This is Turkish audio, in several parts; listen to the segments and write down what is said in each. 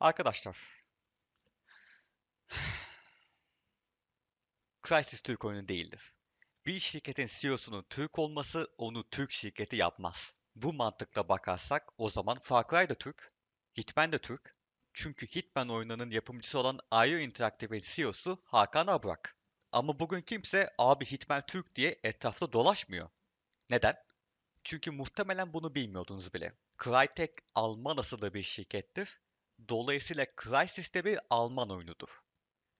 Arkadaşlar. Crysis Türk oyunu değildir. Bir şirketin CEO'sunun Türk olması onu Türk şirketi yapmaz. Bu mantıkla bakarsak o zaman Far Cry da Türk, Hitman de Türk. Çünkü Hitman oyununun yapımcısı olan IO Interactive'in CEO'su Hakan Abrak. Ama bugün kimse abi Hitman Türk diye etrafta dolaşmıyor. Neden? Çünkü muhtemelen bunu bilmiyordunuz bile. Crytek Alman asıllı bir şirkettir. Dolayısıyla Crysis de bir Alman oyunudur.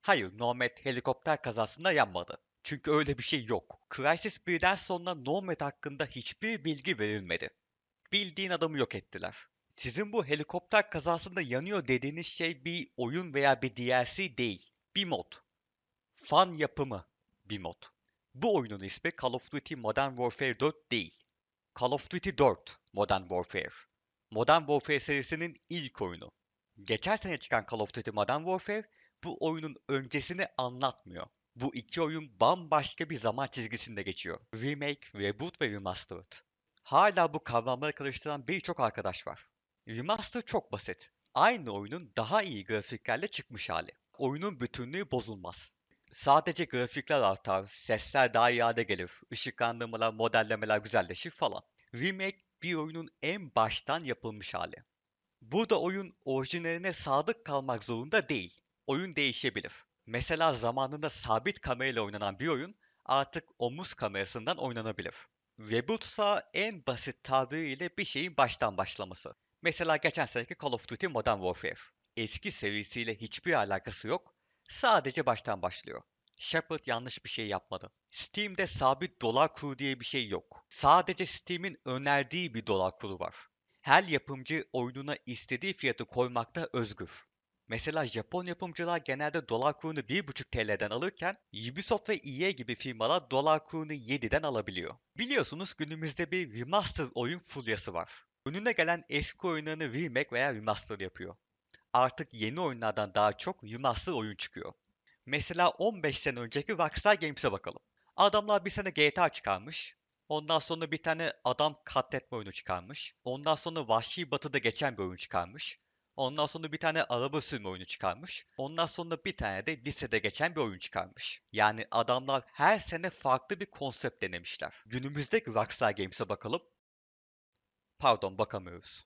Hayır, Nomad helikopter kazasında yanmadı. Çünkü öyle bir şey yok. Crysis 1'den sonra Nomad hakkında hiçbir bilgi verilmedi. Bildiğin adamı yok ettiler. Sizin bu helikopter kazasında yanıyor dediğiniz şey bir oyun veya bir DLC değil. Bir mod. Fan yapımı bir mod. Bu oyunun ismi Call of Duty Modern Warfare 4 değil. Call of Duty 4 Modern Warfare. Modern Warfare serisinin ilk oyunu. Geçen sene çıkan Call of Duty Modern Warfare bu oyunun öncesini anlatmıyor. Bu iki oyun bambaşka bir zaman çizgisinde geçiyor. Remake, Reboot ve Remastered. Hala bu kavramları karıştıran birçok arkadaş var. Remaster çok basit. Aynı oyunun daha iyi grafiklerle çıkmış hali. Oyunun bütünlüğü bozulmaz. Sadece grafikler artar, sesler daha hale gelir, ışıklandırmalar, modellemeler güzelleşir falan. Remake bir oyunun en baştan yapılmış hali. Burada oyun orijinaline sadık kalmak zorunda değil. Oyun değişebilir. Mesela zamanında sabit kamerayla oynanan bir oyun artık omuz kamerasından oynanabilir. Reboot ise en basit tabiriyle bir şeyin baştan başlaması. Mesela geçen seneki Call of Duty Modern Warfare. Eski serisiyle hiçbir alakası yok. Sadece baştan başlıyor. Shepard yanlış bir şey yapmadı. Steam'de sabit dolar kuru diye bir şey yok. Sadece Steam'in önerdiği bir dolar kuru var. Her yapımcı oyununa istediği fiyatı koymakta özgür. Mesela Japon yapımcılar genelde dolar kurunu 1.5 TL'den alırken Ubisoft ve EA gibi firmalar dolar kurunu 7'den alabiliyor. Biliyorsunuz günümüzde bir remaster oyun furyası var. Önüne gelen eski oyunlarını remake veya remaster yapıyor. Artık yeni oyunlardan daha çok remaster oyun çıkıyor. Mesela 15 sene önceki Rockstar Games'e bakalım. Adamlar bir sene GTA çıkarmış. Ondan sonra bir tane adam katletme oyunu çıkarmış. Ondan sonra Vahşi Batı'da geçen bir oyun çıkarmış. Ondan sonra bir tane araba sürme oyunu çıkarmış. Ondan sonra bir tane de lisede geçen bir oyun çıkarmış. Yani adamlar her sene farklı bir konsept denemişler. Günümüzdeki Rockstar Games'e bakalım. Pardon bakamıyoruz.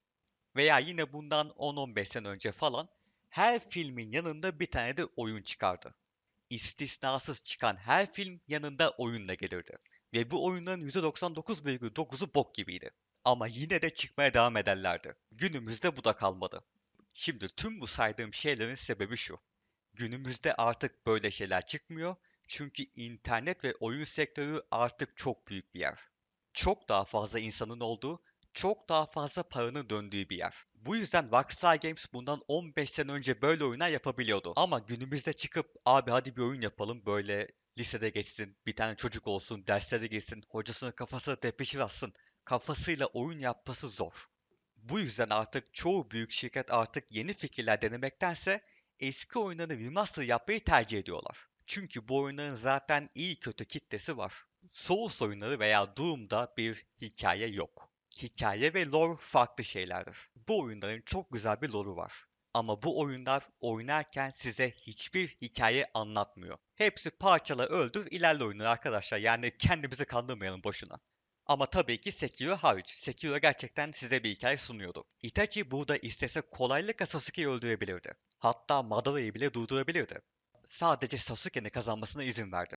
Veya yine bundan 10-15 sene önce falan her filmin yanında bir tane de oyun çıkardı. İstisnasız çıkan her film yanında oyunla gelirdi. Ve bu oyunların %99,9'u bok gibiydi. Ama yine de çıkmaya devam ederlerdi. Günümüzde bu da kalmadı. Şimdi tüm bu saydığım şeylerin sebebi şu. Günümüzde artık böyle şeyler çıkmıyor. Çünkü internet ve oyun sektörü artık çok büyük bir yer. Çok daha fazla insanın olduğu, çok daha fazla paranın döndüğü bir yer. Bu yüzden Rockstar Games bundan 15 sene önce böyle oyunlar yapabiliyordu. Ama günümüzde çıkıp abi hadi bir oyun yapalım böyle lisede geçsin, bir tane çocuk olsun, derslere geçsin, hocasının kafasına tepeşir atsın. Kafasıyla oyun yapması zor. Bu yüzden artık çoğu büyük şirket artık yeni fikirler denemektense eski oyunları remaster yapmayı tercih ediyorlar. Çünkü bu oyunların zaten iyi kötü kitlesi var. Souls oyunları veya Doom'da bir hikaye yok. Hikaye ve lore farklı şeylerdir. Bu oyunların çok güzel bir lore'u var. Ama bu oyunlar oynarken size hiçbir hikaye anlatmıyor. Hepsi parçala öldür ilerle oyunlar arkadaşlar. Yani kendimizi kandırmayalım boşuna. Ama tabii ki Sekiro hariç. Sekiro gerçekten size bir hikaye sunuyordu. Itachi burada istese kolaylıkla Sasuke'yi öldürebilirdi. Hatta Madara'yı bile durdurabilirdi. Sadece Sasuke'nin kazanmasına izin verdi.